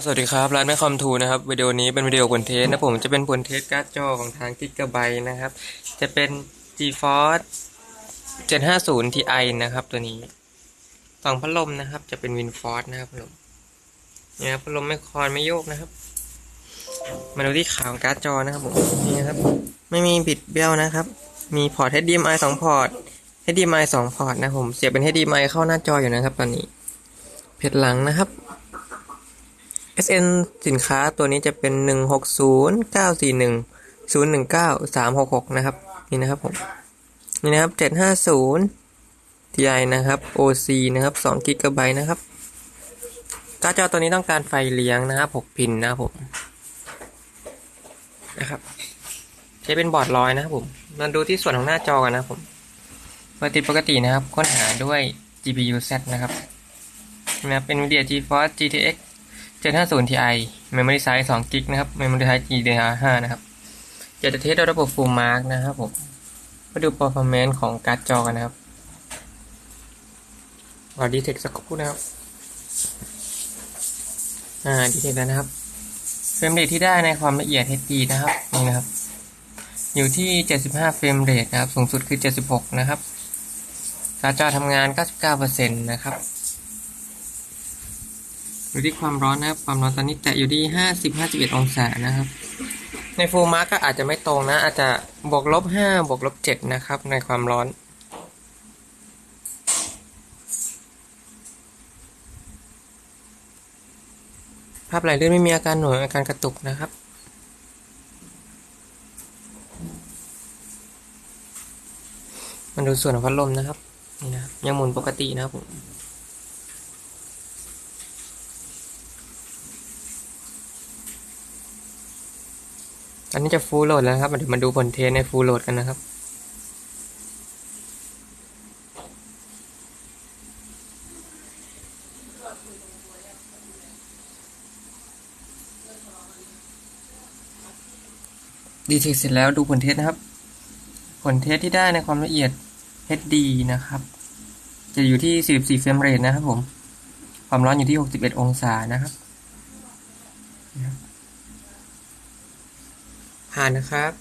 สวัสดีครับ ร้านแม่คอมทูนะครับวิดีโอนี้เป็นวิดีโอผลเทสนะผมจะเป็นผลเทสการ์ดจอของทางกิกะไบนะครับ จะเป็น GeForce 750 Ti นะครับตัวนี้ฝั่งพัดลมนะครับ จะเป็น WinForce นะครับพัดลมเนี่ยครับพัดลมไม่คอนไม่โยกนะครับ มาดูที่ขาวการ์ดจอนะครับผมนี่นะครับ ไม่มีบิดเบี้ยวนะครับ มีพอร์ต HDMI 2 พอร์ต HDMI 2 พอร์ตนะผมเสียบเป็น HDMI เข้าหน้าจออยู่นะครับ ตอนนี้เพจหลังนะครับ SN สินค้าตัวนี้จะเป็น 160 941 019 366 นะครับ นี่นะครับผม นี่นะครับ 750 Ti นะครับ OC นะครับ2 g b นะครับการ์ดจอตัวนี้ต้องการไฟเลี้ยงนะครับ 6 พินนะครับผม นะครับ ใช้เป็นบอร์ดลอยนะครับผม มาดูที่ส่วนของหน้าจอกันนะครับผมปกติปกตินะครับ ค้นหาด้วย GPU Z นะครับนะครับเป็น NVIDIA GeForce GTX 750 Ti Memory Size 2 g b นะครับ Memory Size GDDR5 นะครับอยากจะเทสระบบ Full Mark นะครับผมมาดู performance ของการ์ดจอกันนะครับรอดีเทคสักครู่นะครับ อ่าดีเทคแล้วนะครับเฟรมเรทที่ได้ในความละเอียด HD นะครับ นี่นะครับ อยู่ที่ 75 เฟรมเรทนะครับ สูงสุดคือ 76 นะครับการ์ดจอทำงาน 99%นะครับ อยู่ที่ความร้อนนะครับ ความร้อนตอนนี้แตะอยู่ที่ห้าสิบห้าสิบเอ็ดองศานะครับ ในฟูมาร์กก็อาจจะไม่ตรงนะ อาจจะบวกลบห้าบวกลบเจ็ดนะครับ ในความร้อนภาพไหลลื่นไม่มีอาการหน่วยอาการกระตุกนะครับมาดูส่วนของพัดลมนะครับนี่นะยังหมุนปกตินะครับผม อันนี้จะฟูลโหลดแล้วครับเดี๋ยวมาดูผลเทสในฟูลโหลดกันนะครับดีเทคเสร็จแล้วดูผลเทสนะครับ ผลเทสที่ได้ในความละเอียด HD นะครับ จะอยู่ที่ 44 เฟรมเรทนะครับผม ความร้อนอยู่ที่ 61 องศานะครับ ผ่านนะครับ